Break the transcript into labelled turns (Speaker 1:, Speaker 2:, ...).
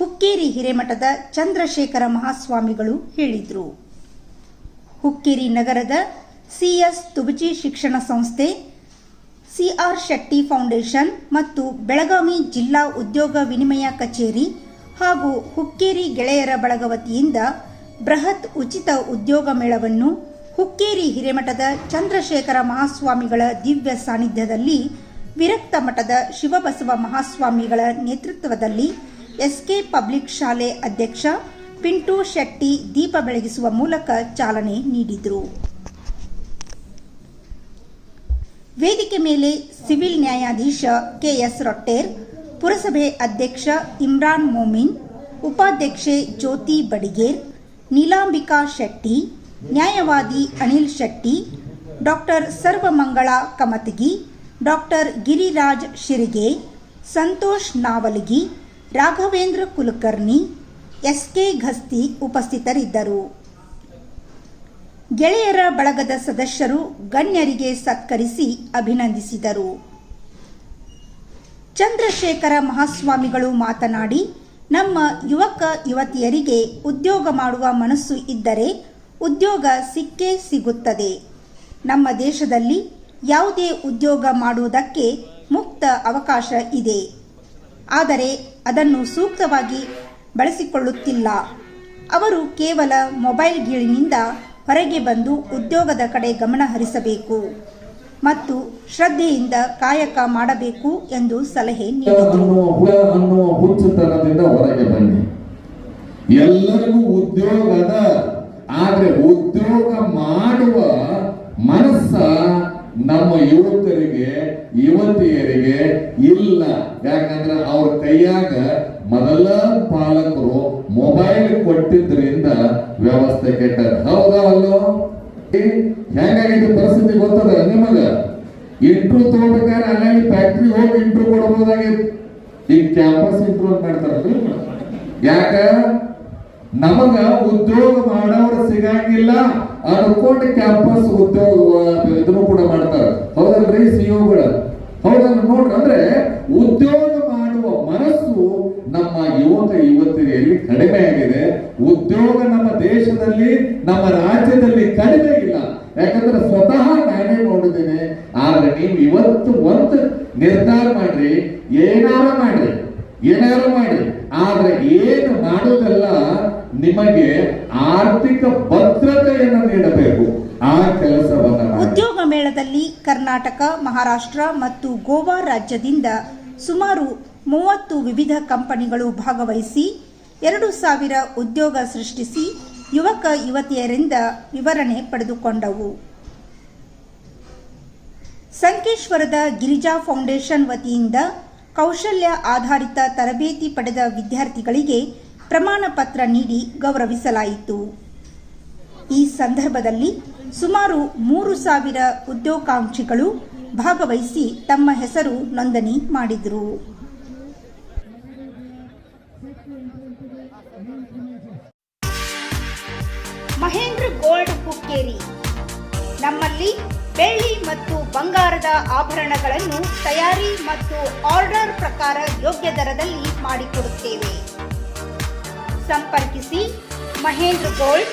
Speaker 1: ಹುಕ್ಕೇರಿ ಹಿರೇಮಠದ ಚಂದ್ರಶೇಖರ ಮಹಾಸ್ವಾಮಿಗಳು ಹೇಳಿದರು. ಹುಕ್ಕೇರಿ ನಗರದ ಸಿಎಸ್ ತುಬಚಿ ಶಿಕ್ಷಣ ಸಂಸ್ಥೆ, ಸಿಆರ್ ಶೆಟ್ಟಿ ಫೌಂಡೇಶನ್ ಮತ್ತು ಬೆಳಗಾವಿ ಜಿಲ್ಲಾ ಉದ್ಯೋಗ ವಿನಿಮಯ ಕಚೇರಿ ಹಾಗೂ ಹುಕ್ಕೇರಿ ಗೆಳೆಯರ ಬಳಗ ವತಿಯಿಂದ ಬೃಹತ್ ಉಚಿತ ಉದ್ಯೋಗ ಮೇಳವನ್ನು ಹುಕ್ಕೇರಿ ಹಿರೇಮಠದ ಚಂದ್ರಶೇಖರ ಮಹಾಸ್ವಾಮಿಗಳ ದಿವ್ಯ ಸಾನ್ನಿಧ್ಯದಲ್ಲಿ ವಿರಕ್ತ ಮಠದ ಶಿವಬಸವ ಮಹಾಸ್ವಾಮಿಗಳ ನೇತೃತ್ವದಲ್ಲಿ ಎಸ್ಕೆ ಪಬ್ಲಿಕ್ ಶಾಲೆ ಅಧ್ಯಕ್ಷ ಪಿಂಟು ಶೆಟ್ಟಿ ದೀಪ ಬೆಳಗಿಸುವ ಮೂಲಕ ಚಾಲನೆ ನೀಡಿದರು. ವೇದಿಕೆ ಮೇಲೆ ಸಿವಿಲ್ ನ್ಯಾಯಾಧೀಶ ಕೆಎಸ್ ರೊಟ್ಟೇರ್, ಪುರಸಭೆ ಅಧ್ಯಕ್ಷ ಇಮ್ರಾನ್ ಮೋಮಿನ್, ಉಪಾಧ್ಯಕ್ಷೆ ಜ್ಯೋತಿ ಬಡಿಗೇರ್, ನೀಲಾಂಬಿಕಾ ಶೆಟ್ಟಿ, ನ್ಯಾಯವಾದಿ Anil Shetty, doctor Sarvamangala Kamatagi, doctor Giriraj Shirige, Santosh Navalagi Raghavendra Kulkarni S K Ghasti ಉಪಸ್ಥಿತರಿದ್ದರು. ಗೆಳೆಯರ ಬಳಗದ ಸದಸ್ಯರು ಗಣ್ಯರಿಗೆ ಸತ್ಕರಿಸಿ ಅಭಿನಂದಿಸಿದರು. ಚಂದ್ರಶೇಖರ ಮಹಾಸ್ವಾಮಿಗಳು ಮಾತನಾಡಿ, ನಮ್ಮ ಯುವಕ ಯುವತಿಯರಿಗೆ ಉದ್ಯೋಗ ಮಾಡುವ ಮನಸ್ಸು ಇದ್ದರೆ ಉದ್ಯೋಗ ಸಿಕ್ಕೇ ಸಿಗುತ್ತದೆ. ನಮ್ಮ ದೇಶದಲ್ಲಿ ಯಾವುದೇ ಉದ್ಯೋಗ ಮಾಡುವುದಕ್ಕೆ ಮುಕ್ತ ಅವಕಾಶ ಇದೆ. ಆದರೆ ಅದನ್ನು ಸೂಕ್ತವಾಗಿ ಬಳಸಿಕೊಳ್ಳುತ್ತಿಲ್ಲ. ಅವರು ಕೇವಲ ಮೊಬೈಲ್ ಗೀಳಿನಿಂದ ಹೊರಗೆ ಬಂದು ಉದ್ಯೋಗದ ಕಡೆ ಗಮನ ಹರಿಸಬೇಕು ಮತ್ತು ಶ್ರದ್ಧೆಯಿಂದ ಕಾಯಕ ಮಾಡಬೇಕು ಎಂದು ಸಲಹೆ ನೀಡಿದರು.
Speaker 2: ಅನ್ನುವ ಹುಳ ಅನ್ನುವ ಹೊರಗೆ ಬನ್ನಿ. ಎಲ್ಲರಿಗೂ ಉದ್ಯೋಗ ಅದ ಉದ್ಯೋಗ ಮಾಡುವ ಮನಸ್ಸ ನಮ್ಮ ಯುವಕರಿಗೆ, ಯುವತಿಯರಿಗೆ ಇಲ್ಲ. ಯಾಕಂದ್ರೆ ಅವ್ರ ಕೈಯಾಗ ಮೊದಲ ಪಾಲಕರು ಮೊಬೈಲ್ ಕೊಟ್ಟಿದ್ರಿಂದ ವ್ಯವಸ್ಥೆ ಕೆಟ್ಟದ. ಹೌದಾ ಅಲ್ಲೋ? ಹೆಂಗಾಗಿದ್ದು ಪರಿಸ್ಥಿತಿ ಗೊತ್ತದ ನಿಮಗ? ಇಂಟ್ರೂ ತಗೋಬೇಕಾದ್ರೆ ಅಲ್ಲಿ ಫ್ಯಾಕ್ಟ್ರಿ ಹೋಗಿ ಇಂಟ್ರೂ ಕೊಡಬಹುದಾಗಿತ್ತು ಈಗ ಕ್ಯಾಂಪಸ್ ಇಂಟ್ರೂ ಅಂತ ಯಾಕ? ನಮಗ ಉದ್ಯೋಗ ಮಾಡೋರು ಸಿಗಂಗಿಲ್ಲ. ಅನ್ಕೊಂಡು ಕ್ಯಾಂಪಸ್ ಉದ್ಯೋಗ ಸಿಇಒಗಳ ಹೌದನ್ನು ನೋಡ್ರಿ, ಅಂದ್ರೆ ಉದ್ಯೋಗ ಮಾಡುವ ಮನಸ್ಸು ನಮ್ಮ ಯುವಕ ಯುವತಿಯಲ್ಲಿ ಕಡಿಮೆ ಆಗಿದೆ. ಉದ್ಯೋಗ ನಮ್ಮ ದೇಶದಲ್ಲಿ, ನಮ್ಮ ರಾಜ್ಯದಲ್ಲಿ ಕಡಿಮೆ ಇಲ್ಲ. ಯಾಕಂದ್ರೆ ಸ್ವತಃ ನಾನೇ ನೋಡಿದ್ದೇನೆ. ಆದ್ರೆ ನೀವು ಇವತ್ತು ಒಂದು ನಿರ್ಧಾರ ಮಾಡ್ರಿ, ಏನಾರ ಮಾಡ್ರಿ, ಏನಾರ ಮಾಡಿ ಆದ್ರೆ ಏನು ಮಾಡೋದೆಲ್ಲ ನಿಮಗೆ ಆರ್ಥಿಕ ಭದ್ರತೆಯನ್ನು
Speaker 1: ಮೇಳದಲ್ಲಿ ಕರ್ನಾಟಕ, ಮಹಾರಾಷ್ಟ್ರ ಮತ್ತು ಗೋವಾ ರಾಜ್ಯದಿಂದ ಸುಮಾರು ಮೂವತ್ತು ವಿವಿಧ ಕಂಪನಿಗಳು ಭಾಗವಹಿಸಿ ಎರಡು ಸಾವಿರ ಉದ್ಯೋಗ ಸೃಷ್ಟಿಸಿ ಯುವಕ, ಯುವತಿಯರಿಂದ ವಿವರಣೆ ಪಡೆದುಕೊಂಡವು. ಸಂಕೇಶ್ವರದ ಗಿರಿಜಾ ಫೌಂಡೇಶನ್ ವತಿಯಿಂದ ಕೌಶಲ್ಯ ಆಧಾರಿತ ತರಬೇತಿ ಪಡೆದ ವಿದ್ಯಾರ್ಥಿಗಳಿಗೆ ಪ್ರಮಾಣ ಪತ್ರ ನೀಡಿ ಗೌರವಿಸಲಾಯಿತು. ಈ ಸಂದರ್ಭದಲ್ಲಿ ಸುಮಾರು ಮೂರು ಸಾವಿರ ಉದ್ಯೋಗಾಂಕ್ಷಿಗಳು ಭಾಗವಹಿಸಿ ತಮ್ಮ ಹೆಸರು ನೋಂದಣಿ ಮಾಡಿದರು. ಮಹೇಂದ್ರ ಗೋಲ್ಡ್ ಹುಕ್ಕೇರಿ ನಮ್ಮಲ್ಲಿ ಬೆಳ್ಳಿ ಮತ್ತು ಬಂಗಾರದ ಆಭರಣಗಳನ್ನು ತಯಾರಿ ಮತ್ತು ಆರ್ಡರ್ ಪ್ರಕಾರ ಯೋಗ್ಯ ದರದಲ್ಲಿ ಮಾಡಿಕೊಡುತ್ತೇವೆ. ಸಂಪರ್ಕಿಸಿ ಮಹೇಂದ್ರ ಗೋಲ್ಡ್